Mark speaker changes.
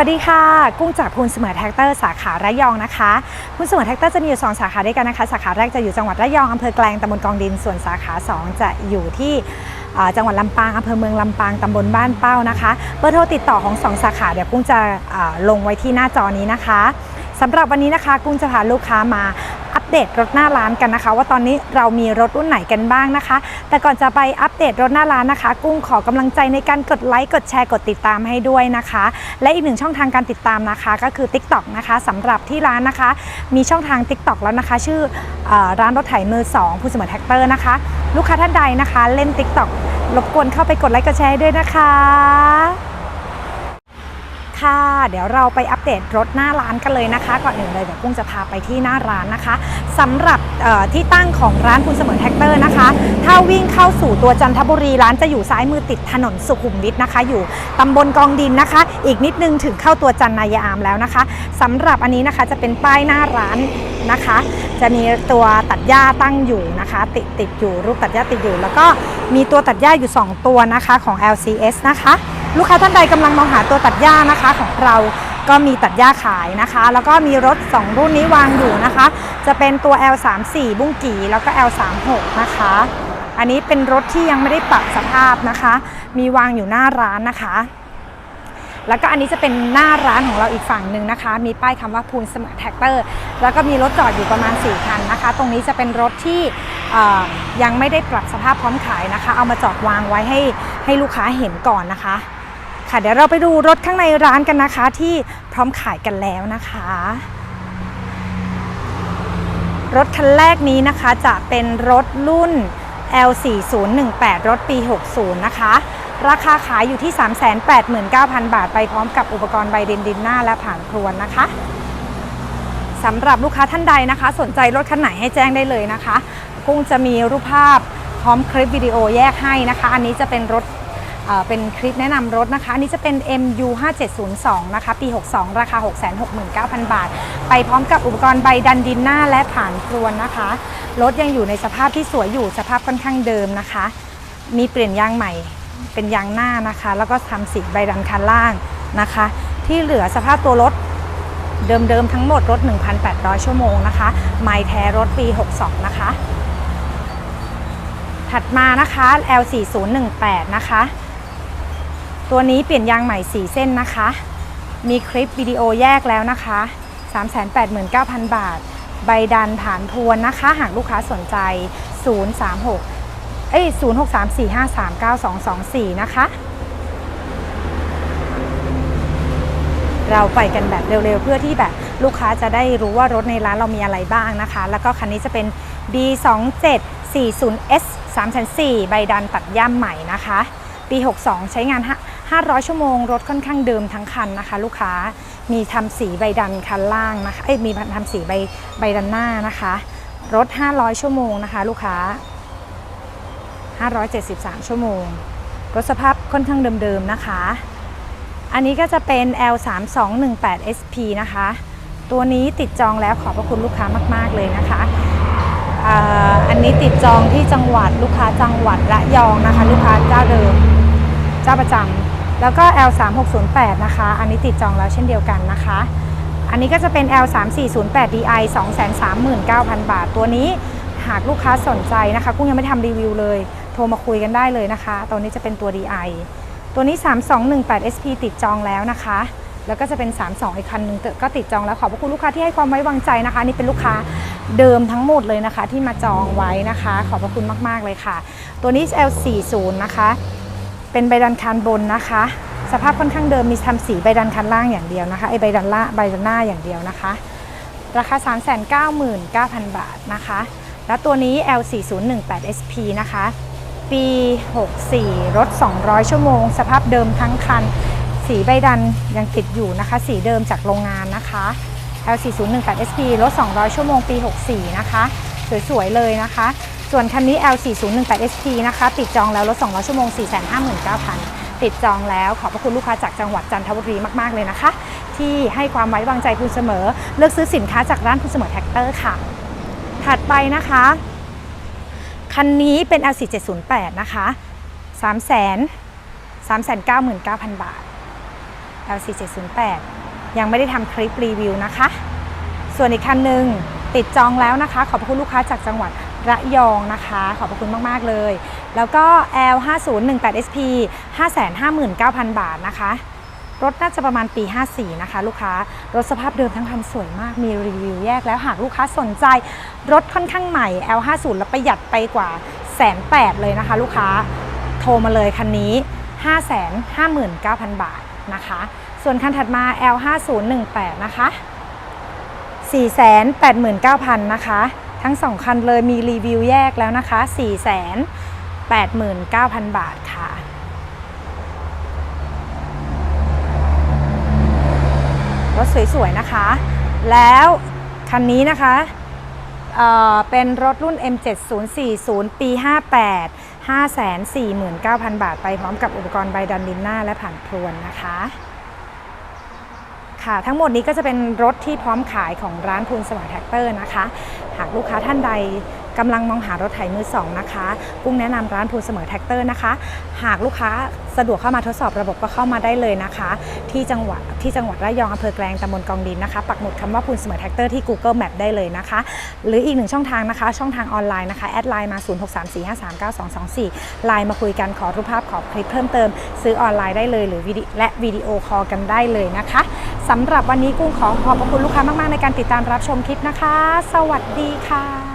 Speaker 1: วัสดีค่ะ กุ้งจากพูนเสมอแท็กเตอร์สาขาระยองนะคะคุณเสมอแท็กเตอร์จะมีอยู่สองสาขาด้วยกันนะคะ สาขาแรกจะอยู่จังหวัดระยองอำเภอแกลงตำบลกองดิน ส่วนสาขา 2 จะอยู่ที่จังหวัดลำปางอำเภอเมืองลำปางตำบลบ้านเป้านะคะเบอร์โทรติดต่อของ 2 สาขาเดี๋ยวกุ้งจะลงไว้ที่หน้าจอนี้นะคะสำหรับวันนี้นะคะ กุ้งจะพาลูกค้ามา อัปเดตรถหน้าร้านกันนะคะ ว่าตอนนี้เรามีรถรุ่นไหนกันบ้างนะคะ แต่ก่อนจะไปอัปเดตรถหน้าร้านนะคะ กุ้งขอกำลังใจในการกดไลค์กดแชร์กดติดตามให้ด้วยนะคะ และอีกหนึ่งช่องทางการติดตามนะคะ ก็คือ TikTok นะคะสำหรับที่ร้านนะคะ มีช่องทาง TikTok แล้วนะคะ ชื่ออร้านรถไถมือ2ผู้เสมอแท็กเตอร์นะคะ ลูกค้าท่านใดนะคะ เล่น TikTok รบกวนเข้าไปกดไลค์กดแชร์ให้ด้วยนะคะ ค่ะ เดี๋ยวเราไปอัปเดตรถหน้าร้านกันเลยนะคะ ก่อนอื่นเลยเดี๋ยวกุ้งจะพาไปที่หน้าร้านนะคะสำหรับที่ตั้งของร้านคุณเสมอแท็กเตอร์นะคะ ถ้าวิ่งเข้าสู่ตัวจันทบุรีร้านจะอยู่ซ้ายมือติดถนนสุขุมวิทนะคะ อยู่ตำบลกองดินนะคะ อีกนิดนึงถึงเข้าตัวจันนายาม แล้วนะคะสำหรับอันนี้นะคะจะเป็นป้ายหน้าร้านนะคะ จะมีตัวตัดหญ้าตั้งอยู่นะคะ ติดติดอยู่รูปตัดหญ้าติดอยู่ แล้วก็มีตัวตัดหญ้าอยู่ 2 ตัวนะคะของ LCS นะคะ ลูกค้าท่านใดกำลังมองหาตัวตัดหญ้านะคะของเราก็มีตัดหญ้าขายนะคะ แล้วก็มีรถ 2 รุ่นนี้วางอยู่นะคะ จะเป็นตัว L34 บุ้งกีแล้วก็ L36 นะคะ อันนี้เป็นรถที่ยังไม่ได้ปรับสภาพนะคะ มีวางอยู่หน้าร้านนะคะ แล้วก็อันนี้จะเป็นหน้าร้านของเราอีกฝั่งหนึ่งนะคะ มีป้ายคำว่าพูนสมาร์ทแท็กเตอร์ แล้วก็มีรถจอดอยู่ประมาณ 4 คันนะคะ ตรงนี้จะเป็นรถที่ยังไม่ได้ปรับสภาพพร้อมขายนะคะ เอามาจอดวางไว้ให้ให้ลูกค้าเห็นก่อนนะคะ ค่ะ เดี๋ยวเราไปดูรถข้างในร้านกันนะคะ ที่พร้อมขายกันแล้วนะคะ รถคันแรกนี้นะคะจะเป็นรถรุ่น L4018 รถปี 60 นะคะ ราคาขายอยู่ที่ 389,000 บาท ไปพร้อมกับอุปกรณ์ใบดินดินหน้าและผ่านครวนนะคะสำหรับลูกค้าท่านใดนะคะ สนใจรถคันไหนให้แจ้งได้เลยนะคะ กุ้งจะมีรูปภาพพร้อมคลิปวิดีโอแยกให้นะคะ อันนี้จะเป็นรถ เป็นคลิปแนะนำรถนะคะ อันนี้จะเป็น MU 5702นะคะ ปี 62 ราคา 669,000 บาท ไปพร้อมกับอุปกรณ์ใบดันดินหน้าและผ่านครวนนะคะ รถยังอยู่ในสภาพที่สวยอยู่สภาพค่อนข้างเดิมนะคะ มีเปลี่ยนยางใหม่เป็นยางหน้านะคะ แล้วก็ทำสีใบดันคันล่างนะคะ ที่เหลือสภาพตัวรถเดิมๆทั้งหมดรถ 1,800 ชั่วโมงนะคะ ไมล์แท้รถปี 62 นะคะ ถัดมานะคะ L4018 นะคะ ตัวนี้เปลี่ยนยางใหม่ 4 เส้นนะคะ มีคลิปวิดีโอแยกแล้วนะคะ 389,000 บาท ใบดันผ่านทวนนะคะ หากลูกค้าสนใจ 036 เอ้ย 0634539224 นะคะ เราไปกันแบบเร็วๆ เพื่อที่แบบลูกค้าจะได้รู้ว่ารถในร้านเรามีอะไรบ้างนะคะ แล้วก็คันนี้จะเป็น B2740S 3,400ใบดันตัดย่ำใหม่นะคะ ปี 62 ใช้งาน 500 ชั่วโมง รถค่อนข้างเดิมทั้งคันนะคะ ลูกค้ามีทำสีใบดันคันล่างนะคะเอ้ยมีทำสีใบใบดันหน้านะคะ รถ 500 ชั่วโมงนะคะ ลูกค้า 573 ชั่วโมง รถสภาพค่อนข้างเดิมๆนะคะ อันนี้ก็จะเป็น L3218 SP นะคะ ตัวนี้ติดจองแล้วขอบพระคุณลูกค้ามากๆเลยนะคะออันนี้ติดจองที่จังหวัดลูกค้าจังหวัดระยองนะคะ ลูกค้าเจ้าเดิม เจ้าประจำ แล้วก็ L3608 นะคะ อันนี้ติดจองแล้วเช่นเดียวกันนะคะ อันนี้ก็จะเป็น L3408 DI 239,000 บาท ตัวนี้หากลูกค้าสนใจนะคะกุ้งยังไม่ทำรีวิวเลย โทรมาคุยกันได้เลยนะคะ ตัวนี้จะเป็นตัว DI ตัวนี้ 3218 SP ติดจองแล้วนะคะ แล้วก็จะเป็น 32 อีกคันหนึ่งก็ติดจองแล้วขอบพระคุณลูกค้าที่ให้ความไว้วางใจนะคะ นี่เป็นลูกค้าเดิมทั้งหมดเลยนะคะ ที่มาจองไว้นะคะ ขอบพระคุณมาก ๆ เลยค่ะ ตัวนี้ L40 นะคะ เป็นใบดันคันบนนะคะ สภาพค่อนข้างเดิมมีทำสีใบดันคันล่างอย่างเดียวนะคะไอใบดันล่าใบดันหน้าอย่างเดียวนะคะ ราคา 399,000 บาทนะคะ แล้วตัวนี้ L4018 SP นะคะ ปี 64 รถ 200 ชั่วโมง สภาพเดิมทั้งคัน สีใบดันยังติดอยู่นะคะ สีเดิมจากโรงงานนะคะ L4018 SP รถ 200 ชั่วโมงปี 64 นะคะ สวยๆเลยนะคะ ส่วนคันนี้ L4018 SP นะคะ ติดจองแล้วรถ200 ชั่วโมง 459,900 ติดจองแล้วขอบพระคุณลูกค้าจากจังหวัดจันทบุรีมาก ๆ เลยนะคะ ที่ให้ความไว้วางใจคุณเสมอ เลือกซื้อสินค้าจากร้านคุณเสมอแท็กเตอร์ค่ะ ถัดไปนะคะ คันนี้เป็น L4708 นะคะ3 3 9 9 0 0 0 บาท L4708 ยังไม่ได้ทำคลิปรีวิวนะคะ ส่วนอีกคันหนึ่งติดจองแล้วนะคะ ขอบพระคุณลูกค้าจากจังหวัด ระยองนะคะ ขอบพระคุณมาก ๆ เลย แล้วก็ L5018SP 559,000 บาทนะคะ รถน่าจะประมาณปี 54 นะคะ ลูกค้ารถสภาพเดิมทั้งคันสวยมากมีรีวิวแยกแล้วหากลูกค้าสนใจ รถค่อนข้างใหม่ L50 แล้วประหยัดไปกว่าแสนแปดเลยนะคะ ลูกค้าโทรมาเลยคันนี้ 559,000 บาทนะคะ ส่วนคันถัดมา L5018 นะคะ489,000นะคะ ทั้งสองคันเลยมีรีวิวแยกแล้วนะคะ 489,000 บาทค่ะ รถสวยๆ นะคะ แล้วคันนี้นะคะเเป็นรถรุ่น M7040 ปี 58 549,000 บาท ไปพร้อมกับอุปกรณ์ใบดันดินหน้าและผ่านพรวนนะคะ ค่ะ ทั้งหมดนี้ก็จะเป็นรถที่พร้อมขายของร้านพูนสวัสดิ์แท็กเตอร์นะคะ หากลูกค้าท่านใดกำลังมองหารถไถมือสองนะคะกุ้งแนะนำร้านพูนเสมอแท็กเตอร์นะคะ หากลูกค้าสะดวกเข้ามาทดสอบระบบก็เข้ามาได้เลยนะคะ ที่จังหวัดที่จังหวัดระยองอำเภอแกลงตำบลกองดินนะคะ ปักหมุดคำว่าพูนเสมอแท็กเตอร์ที่ Google Map ได้เลยนะคะ หรืออีกหนึ่งช่องทางนะคะ ช่องทางออนไลน์นะคะ แอดไลน์มา 0634539224 ไลน์มาคุยกันขอรูปภาพขอคลิปเพิ่มเติม ซื้อออนไลน์ได้เลย หรือวิดีและวิดีโอคอลกันได้เลยนะคะ สำหรับวันนี้กุ้งขอขอบพระคุณลูกค้ามาก ๆ ในการติดตามรับชมคลิปนะคะ สวัสดีค่ะ